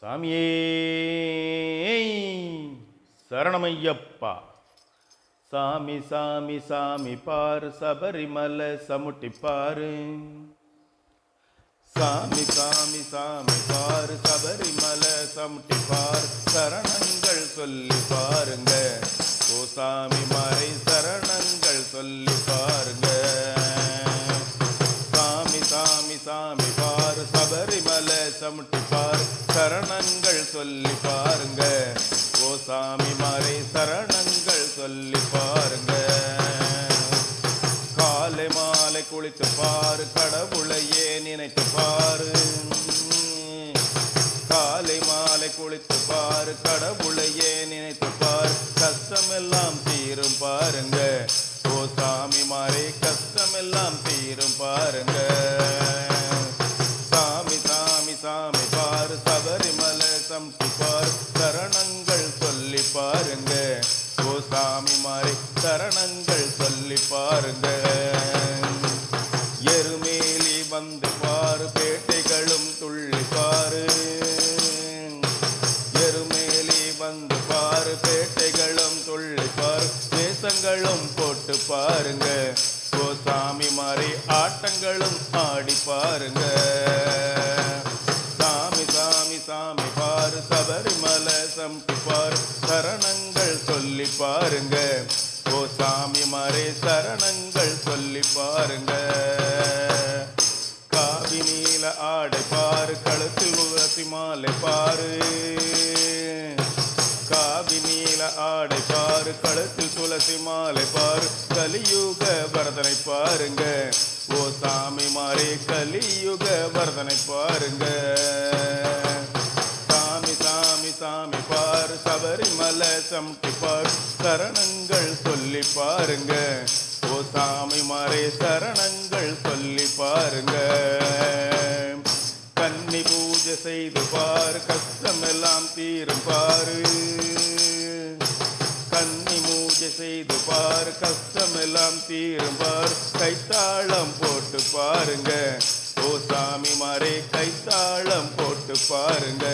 சாமியே சரணமையப்பா. சாமி சாமி சாமி பாரு சபரிமலை சமுட்டி பாரு. சாமி சாமி சாமி பாரு சபரிமலை சமுட்டி பாரு. சரணங்கள் சொல்லி பாருங்க. ஓ சாமி மறை சரண சாமி மாறை சரணங்கள் சொல்லி பாருங்க. காலை மாலை குளித்து பாரு கடவுளையே நினைத்து பாரு. காலை மாலை குளித்து பாரு கடவுளையே நினைத்து பாரு. கஷ்டமெல்லாம் தீரும் பாருங்க. ஓ சாமி மாறே கஷ்டமெல்லாம் தீரும் பாருங்க. பாருங்க. எருமேலி வந்து பாரு பேட்டைகளும் துள்ளி பாரு. எருமேலி வந்து பாரு பேட்டைகளும் துள்ளி பாரு. தேசங்களும் போட்டு பாருங்க. கோசாமி சாமி மாறி ஆட்டங்களும் ஆடி பாருங்க. சாமி சாமி சாமி பாரு சபரிமலை சம்பி பாரு. சரணங்கள் சொல்லி பாருங்க. சாமி மாறே சரணங்கள் சொல்லி பாருங்க. காவி நீல ஆடை பாரு கழுத்தில் உரசி மாலை பாரு. காவி நீல ஆடை பாரு கழுத்தில் துளசி மாலை பாரு. கலியுக வரதனை பாருங்க. ஓ சாமி மாறே கலியுக வரதனை பாருங்க. சாமி சாமி சாமி பாரு சபரிமலை சம்டி பாரு. சரணங்கள் சொல்லி பாருங்க. ஓ சாமி மாறே சரணங்கள் சொல்லி பாருங்க. கன்னி பூஜை செய்து பாரு கஷ்டமெல்லாம் தீரும் பாரு. கன்னி பூஜை செய்து பாரு கஷ்டமெல்லாம் தீரும் பாரு. கைத்தாளம் போட்டு பாருங்க. ஓ சாமி மாறே கைத்தாளம் போட்டு பாருங்க.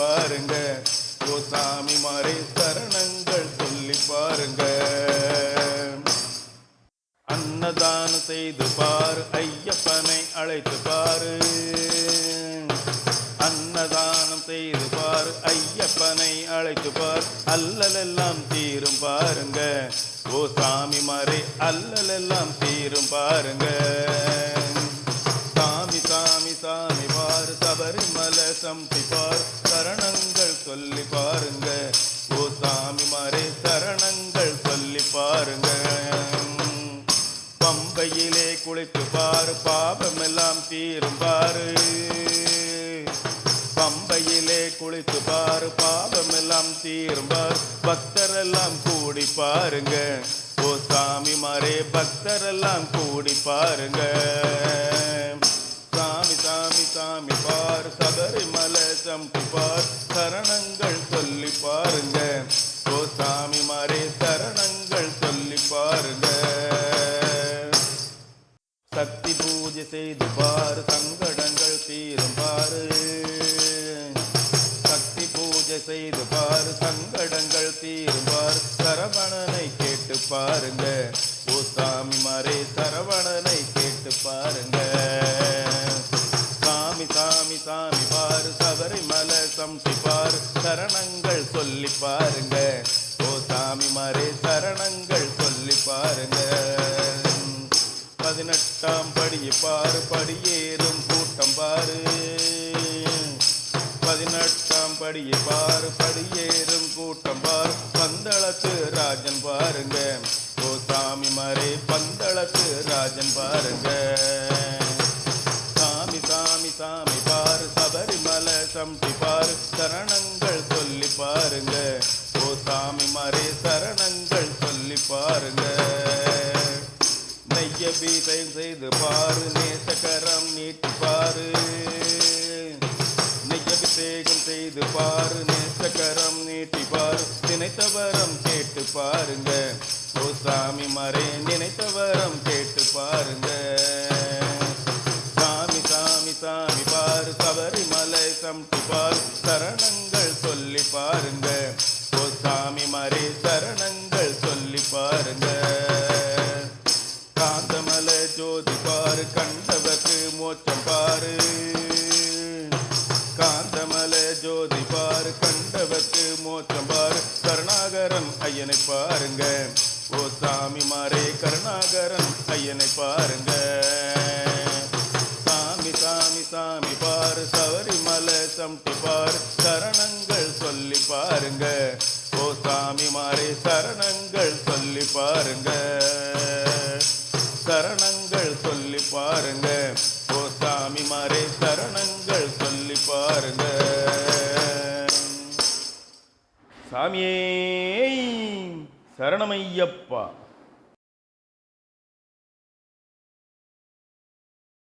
பாருங்க. ஓ சாமி மாறே சரணங்கள் சொல்லி பாருங்க. அன்னதானம் செய்து பாரு ஐயப்பனை அழைத்து பாரு. அன்னதானம் செய்து பாரு ஐயப்பனை அழைத்து பார். அல்லலெல்லாம் தீரும் பாருங்க. ஓ சாமி மாறே அல்லலெல்லாம் தீரும் பாருங்க. சொல்லி பாருங்க. ஓ சாமி மாறே சரணங்கள் சொல்லி பாருங்க. பம்பையிலே குளித்து பாரு பாபமெல்லாம் தீரும் பாரு. பம்பையிலே குளித்து பாரு பாபமெல்லாம் தீரும் பாரு. பக்தரெல்லாம் கூடி பாருங்க. ஓ சாமி மாறே பக்தரெல்லாம் கூடி பாருங்க. பார் சபரிமலை சம்பிப்பார் சரணங்கள் சொல்லி பாருங்க. கோசாமி சாமி மாறே சரணங்கள் சொல்லி பாருங்க. சக்தி பூஜை செய்து பாரு சங்கடங்கள் தீரும் பாரு. சக்தி பூஜை செய்து பாரு சங்கடங்கள் தீரும் பார். சரவணனை கேட்டு பாருங்க. ஓ சாமி மாறே சரவணனை கேட்டு பாருங்க. பாருங்க. ஓ சாமி மாறே சரணங்கள் சொல்லி பாருங்க. பதினெட்டாம் படியை பாரு படியேறும் கூட்டம் பாரு. பதினெட்டாம் படியை பாரு படியேறும் கூட்டம் பாரு. பந்தளத்து ராஜன் பாருங்க. ஓ சாமி மாறே பந்தளத்து ராஜன் பாருங்க. செபி செய்து பாரு நேசகரம் நீட்டி பாரு. நிஜபிஷேகம் செய்து பாரு நேசகரம் நீட்டி பாரு. நினைத்தவரம் கேட்டு பாருங்க. ஓ சாமி மறை நினைத்தவரம் கேட்டு பாருங்க. சாமி சாமி சாமி பாரு சபரிமலை சம்டி பாரு. சரணங்கள் சொல்லி பாருங்க. ஓ சாமி மறை சரணங்கள் சொல்லி பாருங்க. மோச்சம் பாரு. காந்தமலை ஜோதி பாரு கண்டவத்து மோச்சம் பாரு. கருணாகரன் ஐயனை பாருங்க. ஓ சாமி மாறே கருணாகரன் ஐயனை பாருங்க. சாமி சாமி சாமி பாரு சபரிமலை சம்டி பாரு. சரணங்கள் சொல்லி பாருங்க. ஓ சாமி மாறே சரணங்கள் சொல்லி பாருங்க. சாமியே சரணமையப்பா.